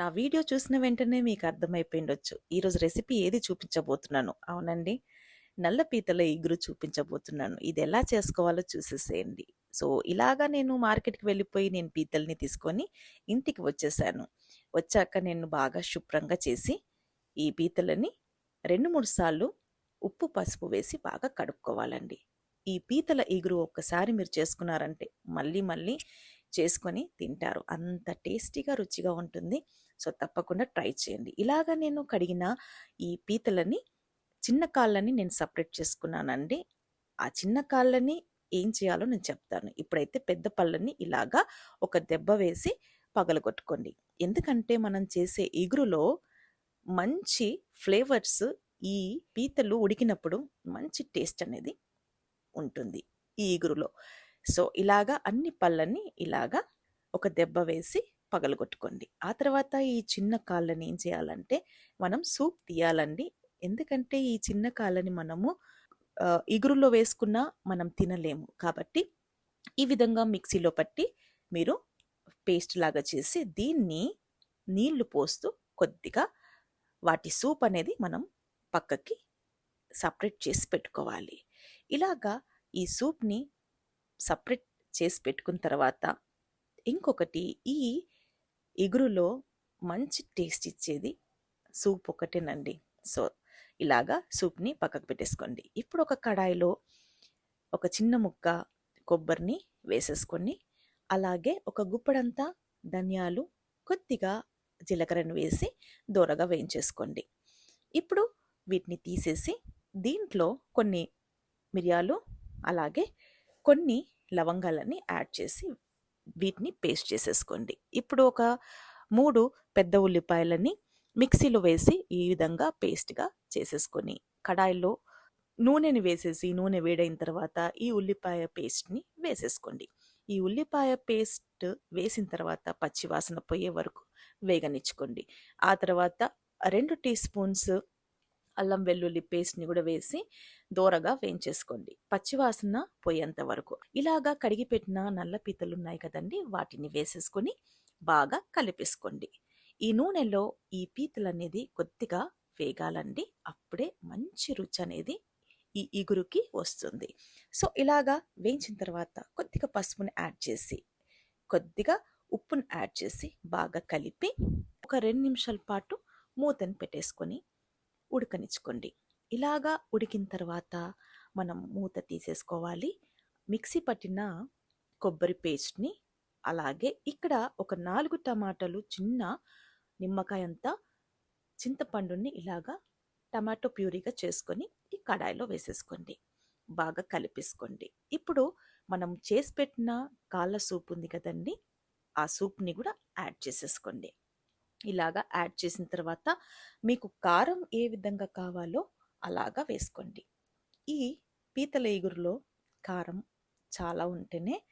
నా వీడియో చూసిన వెంటనే మీకు అర్థమైపోయిండొచ్చు. ఈరోజు రెసిపీ ఏది చూపించబోతున్నాను. అవునండి. నల్ల పీతల ఇగురు చూపించబోతున్నాను. ఇది ఎలా చేసుకోవాలో చూసేసేయండి. సో, ఇలాగా నేను మార్కెట్‌కి వెళ్ళిపోయి నేను పీతల్ని తీసుకొని ఇంటికి వచ్చేసాను. వచ్చాక నేను బాగా శుభ్రంగా చేసి, ఈ పీతలని 2, 3 సార్లు ఉప్పు, పసుపు వేసి బాగా కడుక్కోవాలండి. ఈ పీతల ఇగురు ఒక్కసారి మీరు చేసుకున్నారంటే మళ్ళీ మళ్ళీ చేసుకొని తింటారు. అంత టేస్టీగా, రుచిగా ఉంటుంది. సో, తప్పకుండా ట్రై చేయండి. ఇలాగ నేను కడిగిన ఈ పీతలని చిన్న కాళ్ళని నేను సపరేట్ చేసుకున్నానండి. ఆ చిన్న కాళ్ళని ఏం చేయాలో నేను చెప్తాను. ఇప్పుడైతే పెద్ద పళ్ళని ఇలాగా ఒక దెబ్బ వేసి పగలగొట్టుకోండి. ఎందుకంటే మనం చేసే ఇగురులో మంచి ఫ్లేవర్స్ ఈ పీతలు ఉడికినప్పుడు మంచి టేస్ట్ అనేది ఉంటుంది ఈ ఇగురులో. సో, ఇలాగా అన్ని పళ్ళని ఇలాగా ఒక దెబ్బ వేసి పగలగొట్టుకోండి. ఆ తర్వాత ఈ చిన్న కాళ్ళని ఏం చేయాలంటే మనం సూప్ తీయాలండి. ఎందుకంటే ఈ చిన్న కాళ్ళని మనము ఇగురులో వేసుకున్నా మనం తినలేము. కాబట్టి ఈ విధంగా మిక్సీలో పట్టి మీరు పేస్ట్ లాగా చేసి దీన్ని నీళ్ళు పోస్తూ కొద్దిగా వాటి సూప్ అనేది మనం పక్కకి సపరేట్ చేసి పెట్టుకోవాలి. ఇలాగా ఈ సూప్‌ని సపరేట్ చేసి పెట్టుకున్న తర్వాత ఇంకొకటి ఈ ఇగురులో మంచి టేస్ట్ ఇచ్చేది సూప్ ఒకటేనండి. సో, ఇలాగా సూప్‌ని పక్కకు పెట్టేసుకోండి. ఇప్పుడు ఒక కడాయిలో ఒక చిన్న ముక్క కొబ్బరిని వేసేసుకొని, అలాగే ఒక గుప్పడంతా ధనియాలు, కొద్దిగా జీలకర్రను వేసి దోరగా వేయించేసుకోండి. ఇప్పుడు వీటిని తీసేసి దీంట్లో కొన్ని మిరియాలు, అలాగే కొన్ని లవంగాలని యాడ్ చేసి వీటిని పేస్ట్ చేసేసుకోండి. ఇప్పుడు ఒక మూడు పెద్ద ఉల్లిపాయలని మిక్సీలో వేసి ఈ విధంగా పేస్ట్‌గా చేసేసుకొని, కడాయిలో నూనెని వేసేసి నూనె వేడైన తర్వాత ఈ ఉల్లిపాయ పేస్ట్‌ని వేసేసుకోండి. ఈ ఉల్లిపాయ పేస్ట్ వేసిన తర్వాత పచ్చివాసన పోయే వరకు వేగనిచ్చుకోండి. ఆ తర్వాత రెండు టీ స్పూన్స్ అల్లం వెల్లుల్లి పేస్ట్‌ని కూడా వేసి దోరగా వేయించేసుకోండి. పచ్చివాసన పోయేంత వరకు. ఇలాగా కడిగి పెట్టిన నల్ల పీతలున్నాయి కదండీ! వాటిని వేసేసుకొని బాగా కలిపేసుకోండి. ఈ నూనెలో ఈ పీతలనేది కొద్దిగా వేగాలండి. అప్పుడే మంచి రుచి అనేది ఈ ఇగురుకి వస్తుంది. సో, ఇలాగా వేయించిన తర్వాత కొద్దిగా పసుపుని యాడ్ చేసి, కొద్దిగా ఉప్పుని యాడ్ చేసి బాగా కలిపి ఒక రెండు నిమిషాల పాటు మూతని పెట్టేసుకొని ఉడకనిచ్చుకోండి. ఇలాగా ఉడికిన తర్వాత మనం మూత తీసేసుకోవాలి. మిక్సీ పట్టిన కొబ్బరి పేస్ట్‌ని అలాగే ఇక్కడ ఒక నాలుగు టమాటాలు చిన్న నిమ్మకాయ అంతా చింతపండుని ఇలాగా టమాటో ప్యూరీగా చేసుకొని ఈ కడాయిలో వేసేసుకోండి. బాగా కలిపేసుకోండి. ఇప్పుడు మనం చేసి పెట్టిన కాళ్ళ సూప్ ఉంది కదండి ఆ సూప్‌ని కూడా యాడ్ చేసేసుకోండి. ఇలాగా యాడ్ చేసిన తర్వాత మీకు కారం ఏ విధంగా కావాలో అలాగా వేసుకోండి. ఈ పీతల ఇగురులో కారం చాలా ఉంటేనే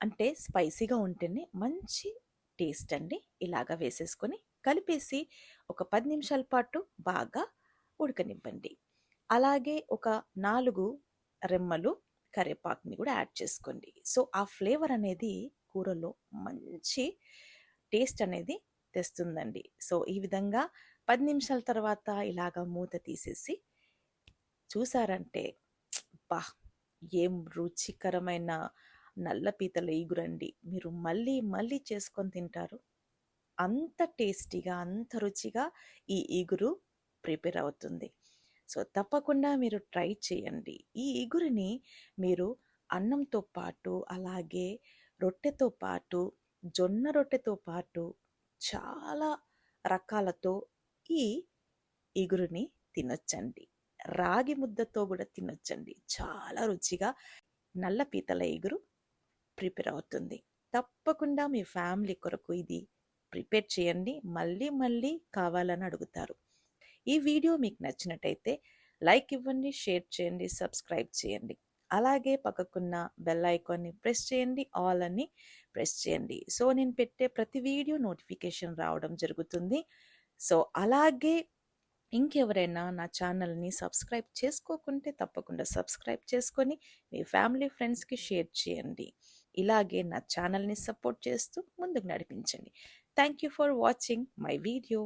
అంటే స్పైసీగా ఉంటేనే మంచి టేస్ట్ అండి. ఇలాగా వేసేసుకొని కలిపేసి ఒక పది నిమిషాల పాటు బాగా ఉడకనివ్వండి. అలాగే ఒక నాలుగు రెమ్మలు కరివేపాకుని కూడా యాడ్ చేసుకోండి. సో, ఆ ఫ్లేవర్ అనేది కూరలో మంచి టేస్ట్ అనేది తెస్తుందండి. సో, ఈ విధంగా పది నిమిషాల తర్వాత ఇలాగ మూత తీసేసి చూసారంటే బా ఏం రుచికరమైన నల్ల పీతల ఈగురండి మీరు మళ్ళీ మళ్ళీ చేసుకొని తింటారు. అంత టేస్టీగా, అంత రుచిగా ఈ ఇగురు ప్రిపేర్ అవుతుంది. సో, తప్పకుండా మీరు ట్రై చేయండి. ఈ ఇగురిని మీరు అన్నంతో పాటు, అలాగే రొట్టెతో పాటు, జొన్న రొట్టెతో పాటు చాలా రకాలతో ఈ ఇగురుని తినొచ్చండి. రాగి ముద్దతో కూడా తినొచ్చండి. చాలా రుచిగా నల్ల పీతల ఇగురు ప్రిపేర్ అవుతుంది. తప్పకుండా మీ ఫ్యామిలీ కొరకు ఇది ప్రిపేర్ చేయండి. మళ్ళీ మళ్ళీ కావాలని అడుగుతారు. ఈ వీడియో మీకు నచ్చినట్టయితే లైక్ ఇవ్వండి, షేర్ చేయండి, సబ్స్క్రైబ్ చేయండి. అలాగే పక్కకున్న బెల్ ఐకాన్‌ని ప్రెస్ చేయండి. ఆల్ అని ప్రెస్ చేయండి. సో, నేను పెట్టే ప్రతి వీడియో నోటిఫికేషన్ రావడం జరుగుతుంది. సో, అలాగే ఇంకెవరైనా నా ఛానల్‌ని సబ్స్క్రైబ్ చేసుకోకుంటే తప్పకుండా సబ్స్క్రైబ్ చేసుకొని మీ ఫ్యామిలీ, ఫ్రెండ్స్‌కి షేర్ చేయండి. ఇలాగే నా ఛానల్‌ని సపోర్ట్ చేస్తూ ముందుకు నడిపించండి. Thank you for watching my video